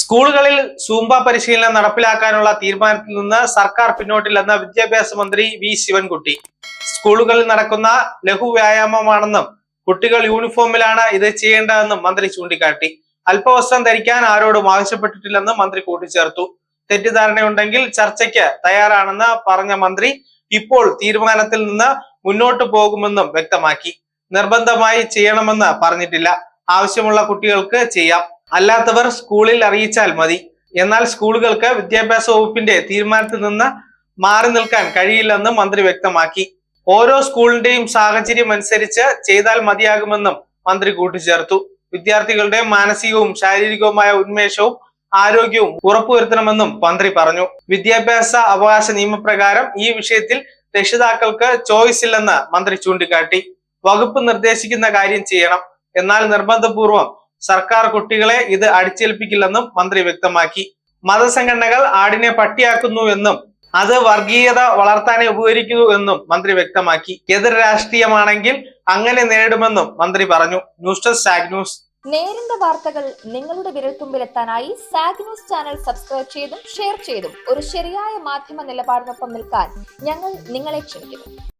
സ്കൂളുകളിൽ സൂംബ പരിശീലനം നടപ്പിലാക്കാനുള്ള തീരുമാനത്തിൽ നിന്ന് സർക്കാർ പിന്നോട്ടില്ലെന്ന് വിദ്യാഭ്യാസ മന്ത്രി വി ശിവൻകുട്ടി. സ്കൂളുകളിൽ നടക്കുന്ന ലഘു വ്യായാമമാണെന്നും കുട്ടികൾ യൂണിഫോമിലാണ് ഇത് ചെയ്യേണ്ടതെന്നും മന്ത്രി ചൂണ്ടിക്കാട്ടി. അല്പവസ്ത്രം ധരിക്കാൻ ആരോടും ആവശ്യപ്പെട്ടിട്ടില്ലെന്നും മന്ത്രി കൂട്ടിച്ചേർത്തു. തെറ്റിദ്ധാരണയുണ്ടെങ്കിൽ ചർച്ചയ്ക്ക് തയ്യാറാണെന്ന് പറഞ്ഞ മന്ത്രി ഇപ്പോൾ തീരുമാനത്തിൽ നിന്ന് മുന്നോട്ടു പോകുമെന്നും വ്യക്തമാക്കി. നിർബന്ധമായി ചെയ്യണമെന്ന് പറഞ്ഞിട്ടില്ല. ആവശ്യമുള്ള കുട്ടികൾക്ക് ചെയ്യാം. അല്ലാത്തവർ സ്കൂളിൽ അറിയിച്ചാൽ മതി. എന്നാൽ സ്കൂളുകൾക്ക് വിദ്യാഭ്യാസ വകുപ്പിന്റെ തീരുമാനത്തിൽ നിന്ന് മാറി നിൽക്കാൻ കഴിയില്ലെന്ന് മന്ത്രി വ്യക്തമാക്കി. ഓരോ സ്കൂളിന്റെയും സാഹചര്യം അനുസരിച്ച് ചെയ്താൽ മതിയാകുമെന്നും മന്ത്രി കൂട്ടിച്ചേർത്തു. വിദ്യാർത്ഥികളുടെ മാനസികവും ശാരീരികവുമായ ഉന്മേഷവും ആരോഗ്യവും ഉറപ്പുവരുത്തണമെന്നും മന്ത്രി പറഞ്ഞു. വിദ്യാഭ്യാസ അവകാശ നിയമപ്രകാരം ഈ വിഷയത്തിൽ രക്ഷിതാക്കൾക്ക് ചോയ്സ് ഇല്ലെന്ന് മന്ത്രി ചൂണ്ടിക്കാട്ടി. വകുപ്പ് നിർദ്ദേശിക്കുന്ന കാര്യം ചെയ്യണം. എന്നാൽ നിർബന്ധപൂർവം സർക്കാർ കുട്ടികളെ ഇത് അടിച്ചേൽപ്പിക്കില്ലെന്നും മന്ത്രി വ്യക്തമാക്കി. മതസംഘടനകൾ ആടിനെ പട്ടിയാക്കുന്നു എന്നും അത് വർഗീയത വളർത്താനേ ഉപകരിക്കുന്നു എന്നും മന്ത്രി വ്യക്തമാക്കി. എതിർ രാഷ്ട്രീയമാണെങ്കിൽ അങ്ങനെ നേരിടുമെന്നും മന്ത്രി പറഞ്ഞു. News desk news. നേരിന്റെ വാർത്തകൾ നിങ്ങളുടെ വിരൽത്തുമ്പിലെത്താനായി സാഗ് ന്യൂസ് ചാനൽ സബ്സ്ക്രൈബ് ചെയ്തും ഷെയർ ചെയ്തും ഒരു ശരിയായ മാധ്യമ നിലപാടിനൊപ്പം നിൽക്കാൻ ഞങ്ങൾ നിങ്ങളെ ക്ഷണിക്കുന്നു.